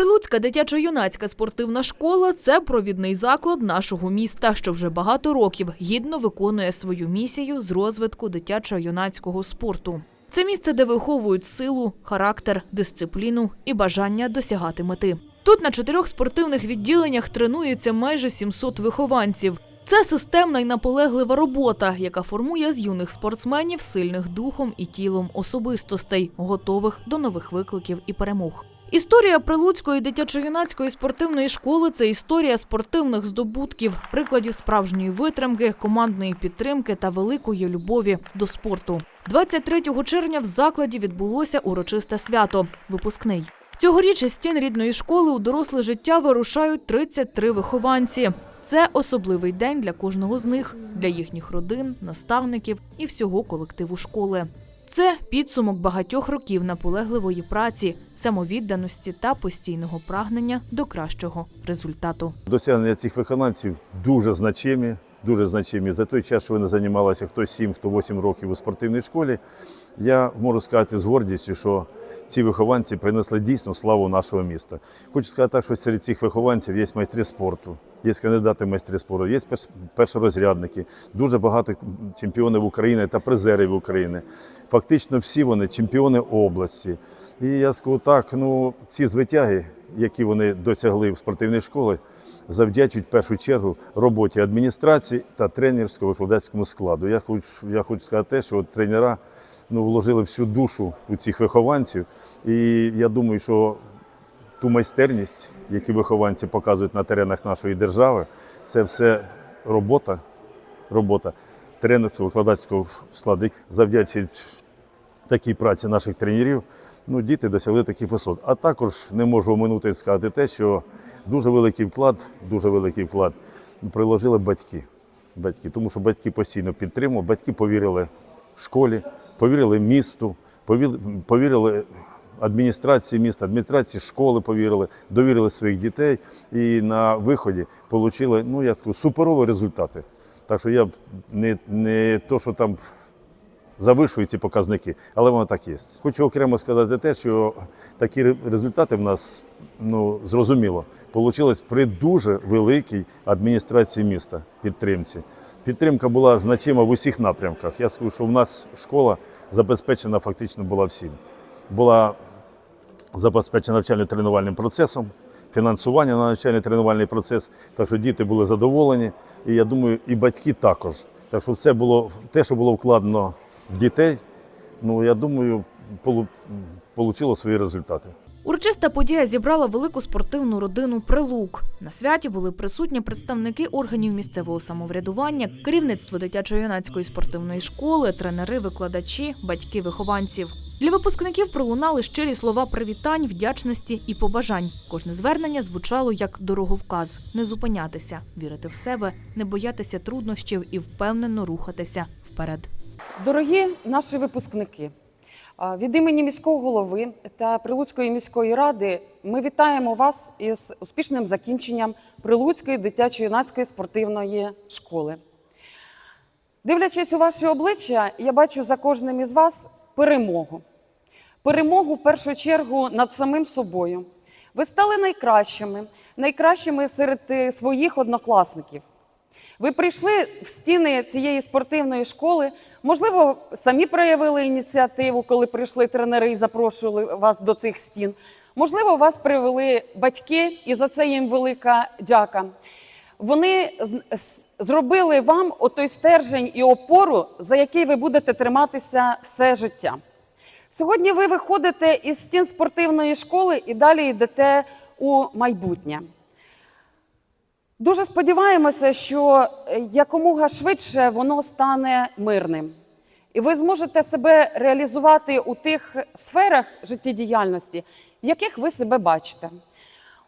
Прилуцька дитячо-юнацька спортивна школа це провідний заклад нашого міста, що вже багато років гідно виконує свою місію з розвитку дитячо-юнацького спорту. Це місце, де виховують силу, характер, дисципліну і бажання досягати мети. Тут на чотирьох спортивних відділеннях тренується майже 700 вихованців. Це системна і наполеглива робота, яка формує з юних спортсменів сильних духом і тілом особистостей, готових до нових викликів і перемог. Історія Прилуцької дитячо-юнацької спортивної школи це історія спортивних здобутків, прикладів справжньої витримки, командної підтримки та великої любові до спорту. 23 червня в закладі відбулося урочисте свято випускний. Цьогоріч із стін рідної школи у доросле життя вирушають 33 вихованці. Це особливий день для кожного з них, для їхніх родин, наставників і всього колективу школи. Це підсумок багатьох років наполегливої праці, самовідданості та постійного прагнення до кращого результату. Досягнення цих виконавців дуже значимі. Дуже значимі за той час, що вони займалися хто 7, хто 8 років у спортивній школі. Я можу сказати з гордістю, що ці вихованці принесли дійсно славу нашого міста. Хочу сказати так, що серед цих вихованців є майстри спорту, є кандидати в майстри спорту, є першорозрядники, дуже багато чемпіонів України та призерів України. Фактично всі вони чемпіони області. І я скажу так, ну ці звитяги, які вони досягли в спортивній школі, завдячують в першу чергу роботі адміністрації та тренерсько-викладацькому складу. Я хочу, я хочу сказати те, що тренера ну, вложили всю душу у цих вихованців. І я думаю, що ту майстерність, яку вихованці показують на теренах нашої держави, це все робота, робота тренерсько-викладацького складу. Завдячують такій праці наших тренерів, ну, діти досягли таких висот. А також не можу оминути сказати те, що дуже великий вклад, дуже великий вклад приложили батьки. батьки. Тому що батьки постійно підтримували, батьки повірили школі, повірили місту, повірили, адміністрації міста, адміністрації школи повірили, довірили своїх дітей і на виході отримали, ну я скажу, суперові результати. Так що я не, не то, що там завишую ці показники, але воно так є. Хочу окремо сказати те, що такі результати в нас ну зрозуміло вийшло при дуже великій адміністрації міста підтримці. Підтримка була значима в усіх напрямках. Я скажу, що в нас школа забезпечена фактично була всім. Була забезпечена навчально-тренувальним процесом, фінансування на навчально-тренувальний процес, так що діти були задоволені. І я думаю, і батьки також. Так що це було те, що було вкладено в дітей, ну я думаю, полу- получило свої результати. Урочиста подія зібрала велику спортивну родину Прилук. На святі були присутні представники органів місцевого самоврядування, керівництво дитячо-юнацької спортивної школи, тренери, викладачі, батьки вихованців. Для випускників пролунали щирі слова привітань, вдячності і побажань. Кожне звернення звучало як дороговказ: не зупинятися, вірити в себе, не боятися труднощів і впевнено рухатися вперед. Дорогі наші випускники, від імені міського голови та Прилуцької міської ради ми вітаємо вас із успішним закінченням Прилуцької дитячо-юнацької спортивної школи. Дивлячись у ваші обличчя, я бачу за кожним із вас перемогу. Перемогу в першу чергу над самим собою. Ви стали найкращими, найкращими серед е, своїх однокласників. Ви прийшли в стіни цієї спортивної школи. Можливо, самі проявили ініціативу, коли прийшли тренери і запрошували вас до цих стін. Можливо, вас привели батьки, і за це їм велика дяка. Вони зробили вам отой стержень і опору, за який ви будете триматися все життя. Сьогодні ви виходите із стін спортивної школи і далі йдете у майбутнє. Дуже сподіваємося, що е, якомога швидше воно стане мирним. І ви зможете себе реалізувати у тих сферах життєдіяльності, в яких ви себе бачите.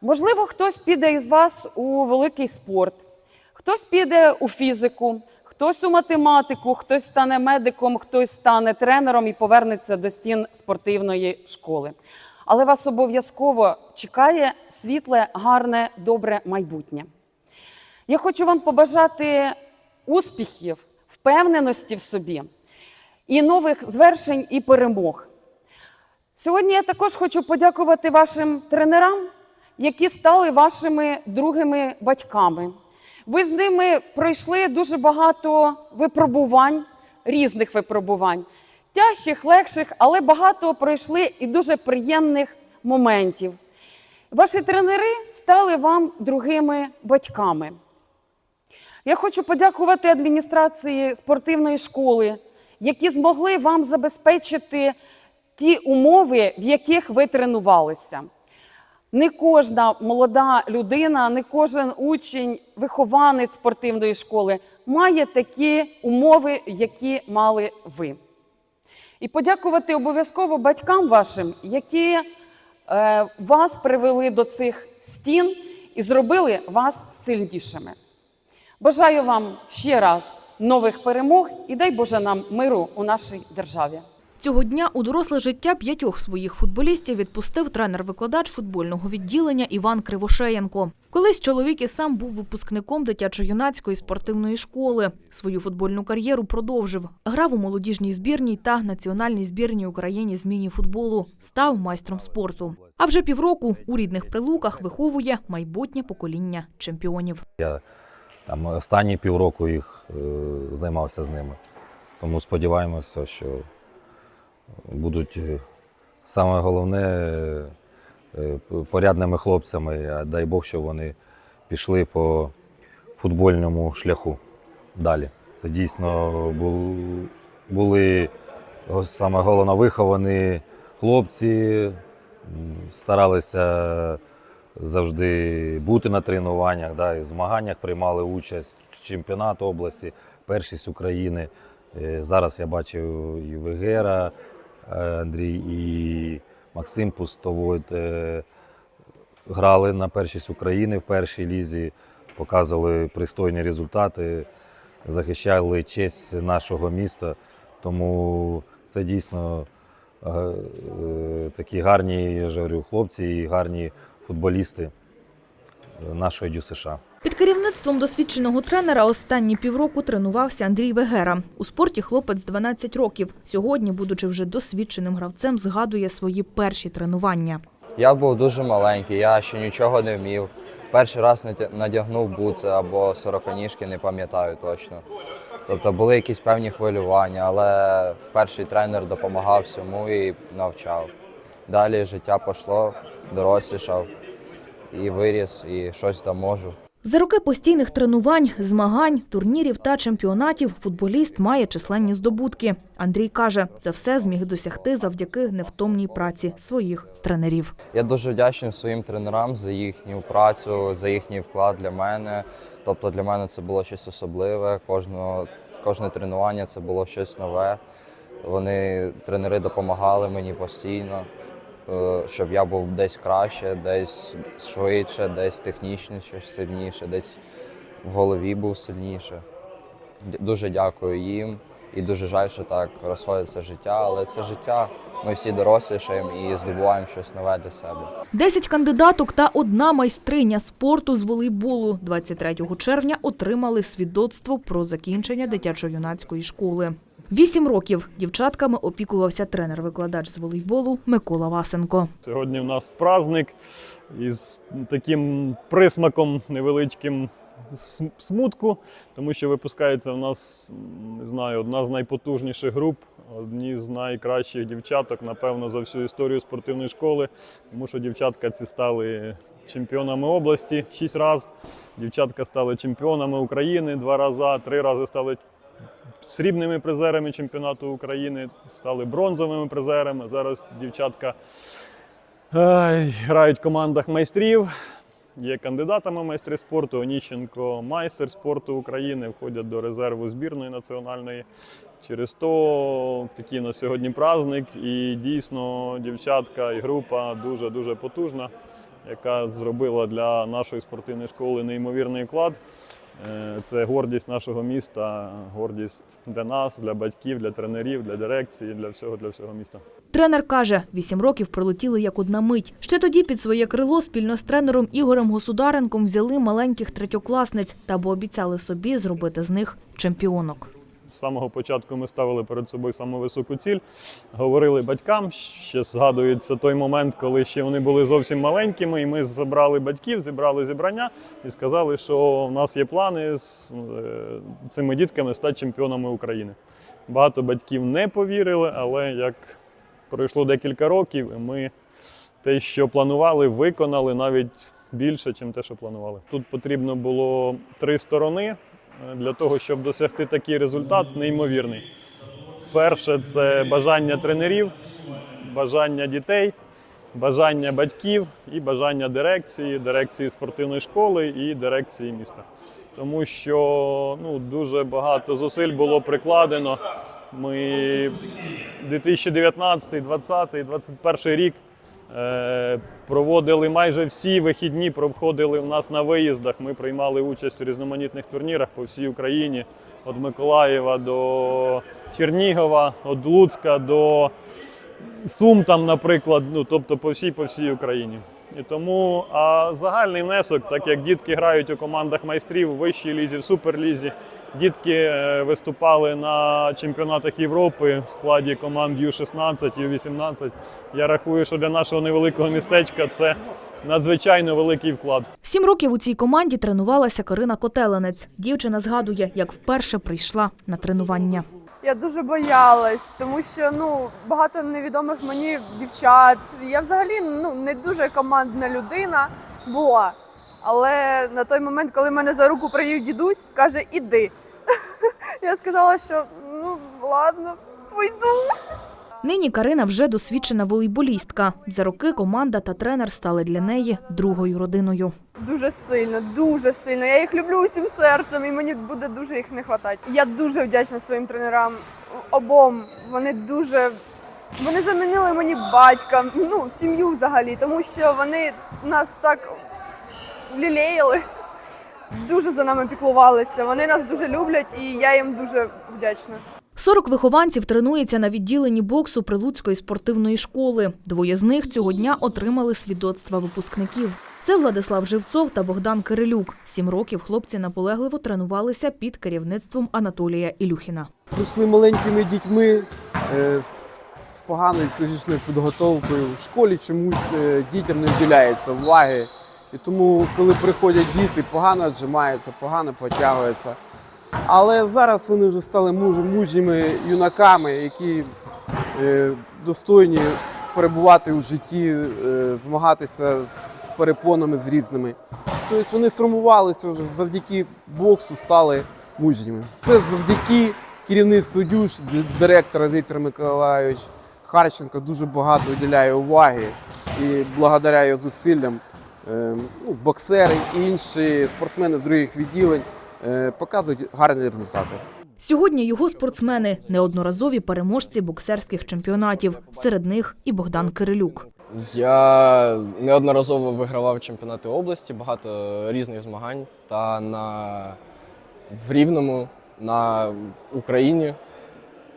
Можливо, хтось піде із вас у великий спорт, хтось піде у фізику, хтось у математику, хтось стане медиком, хтось стане тренером і повернеться до стін спортивної школи. Але вас обов'язково чекає світле, гарне, добре майбутнє. Я хочу вам побажати успіхів, впевненості в собі і нових звершень і перемог. Сьогодні я також хочу подякувати вашим тренерам, які стали вашими другими батьками. Ви з ними пройшли дуже багато випробувань, різних випробувань, тяжчих, легших, але багато пройшли і дуже приємних моментів. Ваші тренери стали вам другими батьками. Я хочу подякувати адміністрації спортивної школи, які змогли вам забезпечити ті умови, в яких ви тренувалися. Не кожна молода людина, не кожен учень, вихованець спортивної школи має такі умови, які мали ви. І подякувати обов'язково батькам вашим, які е, вас привели до цих стін і зробили вас сильнішими. Бажаю вам ще раз нових перемог і дай Боже нам миру у нашій державі. Цього дня у доросле життя п'ятьох своїх футболістів відпустив тренер-викладач футбольного відділення Іван Кривошеєнко. Колись чоловік і сам був випускником дитячо-юнацької спортивної школи. Свою футбольну кар'єру продовжив. Грав у молодіжній збірній та національній збірній Україні з міні-футболу. Став майстром спорту. А вже півроку у рідних прилуках виховує майбутнє покоління чемпіонів. Там останні півроку їх е, займався з ними. Тому сподіваємося, що будуть е, саме головне е, е, порядними хлопцями, а дай Бог, щоб вони пішли по футбольному шляху далі. Це дійсно бу- були саме головно виховані хлопці, старалися завжди бути на тренуваннях, да, і в змаганнях приймали участь, чемпіонат області, першість України. Е, Зараз я бачив і Вегера, е, Андрій, і Максим Пустовойт е, грали на першість України в першій лізі, показували пристойні результати, захищали честь нашого міста. Тому це дійсно такі гарні, я ж говорю, хлопці і гарні футболісти е, нашої ДЮСШ. Під керівництвом досвідченого тренера останні півроку тренувався Андрій Вегера. У спорті хлопець 12 років. Сьогодні, будучи вже досвідченим гравцем, згадує свої перші тренування. Я був дуже маленький, я ще нічого не вмів. Перший раз надягнув буци або сороконіжки, не пам'ятаю точно. Тобто були якісь певні хвилювання, але перший тренер допомагав всьому і навчав. Далі життя пішло, дорослішав і виріс, і щось там можу. За роки постійних тренувань, змагань, турнірів та чемпіонатів футболіст має численні здобутки. Андрій каже, це все зміг досягти завдяки невтомній праці своїх тренерів. Я дуже вдячний своїм тренерам за їхню працю, за їхній вклад для мене. Тобто для мене це було щось особливе. Кожного, кожне тренування це було щось нове. Вони тренери допомагали мені постійно, щоб я був десь краще, десь швидше, десь технічніше, сильніше, десь в голові був сильніше. Дуже дякую їм і дуже жаль, що так розходиться життя, але це життя. Ми всі дорослішаємо і здобуваємо щось нове для себе. Десять кандидаток та одна майстриня спорту з волейболу 23 червня отримали свідоцтво про закінчення дитячо-юнацької школи. Вісім років дівчатками опікувався тренер-викладач з волейболу Микола Васенко. Сьогодні в нас праздник із таким присмаком невеличким смутку, тому що випускається в нас, не знаю, одна з найпотужніших груп, одні з найкращих дівчаток, напевно, за всю історію спортивної школи, тому що дівчатка ці стали чемпіонами області шість разів. Дівчатка стали чемпіонами України два рази, три рази стали срібними призерами чемпіонату України, стали бронзовими призерами. Зараз дівчатка е, грають в командах майстрів. Є кандидатами майстри спорту. Оніщенко майстер спорту України, входять до резерву збірної національної. Через то такий на сьогодні праздник. І дійсно дівчатка і група дуже дуже потужна, яка зробила для нашої спортивної школи неймовірний вклад. Е, Це гордість нашого міста, гордість для нас, для батьків, для тренерів, для дирекції, для всього, для всього міста. Тренер каже, вісім років пролетіли як одна мить. Ще тоді під своє крило спільно з тренером Ігорем Государенком взяли маленьких третьокласниць та пообіцяли собі зробити з них чемпіонок. З самого початку ми ставили перед собою саму високу ціль, говорили батькам. Ще згадується той момент, коли ще вони були зовсім маленькими, і ми забрали батьків, зібрали зібрання і сказали, що в нас є плани з е, цими дітками стати чемпіонами України. Багато батьків не повірили, але як пройшло декілька років, ми те, що планували, виконали навіть більше, ніж те, що планували. Тут потрібно було три сторони для того, щоб досягти такий результат, неймовірний. Перше це бажання тренерів, бажання дітей, бажання батьків і бажання дирекції, дирекції спортивної школи і дирекції міста. Тому що ну, дуже багато зусиль було прикладено. Ми 2019, 2020, 2021 рік проводили майже всі вихідні, проходили в нас на виїздах. Ми приймали участь у різноманітних турнірах по всій Україні, від Миколаєва до Чернігова, від Луцька до Сум, там, наприклад, ну тобто по всій по всій Україні. І тому а загальний внесок, так як дітки грають у командах майстрів у вищій лізі, в суперлізі, дітки е, виступали на чемпіонатах Європи в складі команд Ю-16, Ю-18. Я рахую, що для нашого невеликого містечка це надзвичайно великий вклад. Сім років у цій команді тренувалася Карина Котеленець. Дівчина згадує, як вперше прийшла на тренування. Я дуже боялась, тому що ну багато невідомих мені дівчат. Я взагалі ну не дуже командна людина була. Але на той момент, коли мене за руку привів дідусь, каже, іди. Я сказала, що ну ладно, пойду. Нині Карина вже досвідчена волейболістка. За роки команда та тренер стали для неї другою родиною. Дуже сильно, дуже сильно. Я їх люблю усім серцем, і мені буде дуже їх не вистачати. Я дуже вдячна своїм тренерам обом. Вони дуже вони замінили мені батька, ну сім'ю взагалі, тому що вони нас так лілеяли, дуже за нами піклувалися. Вони нас дуже люблять, і я їм дуже вдячна. 40 вихованців тренується на відділенні боксу Прилуцької спортивної школи. Двоє з них цього дня отримали свідоцтва випускників. Це Владислав Живцов та Богдан Кирилюк. Сім років хлопці наполегливо тренувалися під керівництвом Анатолія Ілюхіна. росли маленькими дітьми е, з, з поганою фізичною підготовкою. В школі чомусь е, дітям не вділяється уваги. І тому, коли приходять діти, погано віджимаються, погано потягуються. Але зараз вони вже стали мужніми юнаками, які е, достойні перебувати у житті, е, змагатися з перепонами з різними. Тобто вони сформувалися вже завдяки боксу, стали мужніми. Це завдяки керівництву дюш, директора Віктор Миколайович Харченко дуже багато уділяє уваги і благодаря його зусиллям ну, боксери інші спортсмени з других відділень е, показують гарні результати. Сьогодні його спортсмени неодноразові переможці боксерських чемпіонатів. Серед них і Богдан Кирилюк. Я неодноразово вигравав чемпіонати області, багато різних змагань та на в Рівному на Україні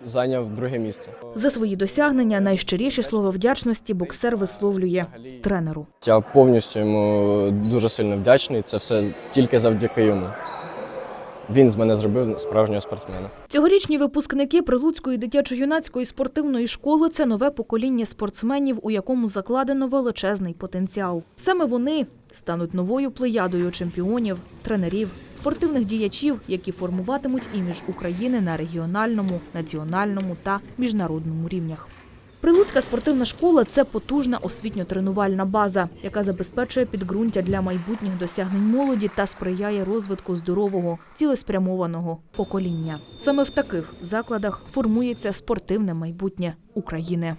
зайняв друге місце. За свої досягнення найщиріші слова вдячності боксер висловлює тренеру. Я повністю йому дуже сильно вдячний. Це все тільки завдяки йому. Він з мене зробив справжнього спортсмена. Цьогорічні випускники Прилуцької дитячо-юнацької спортивної школи це нове покоління спортсменів, у якому закладено величезний потенціал. Саме вони стануть новою плеядою чемпіонів, тренерів, спортивних діячів, які формуватимуть імідж України на регіональному, національному та міжнародному рівнях. Прилуцька спортивна школа це потужна освітньо-тренувальна база, яка забезпечує підґрунтя для майбутніх досягнень молоді та сприяє розвитку здорового, цілеспрямованого покоління. Саме в таких закладах формується спортивне майбутнє України.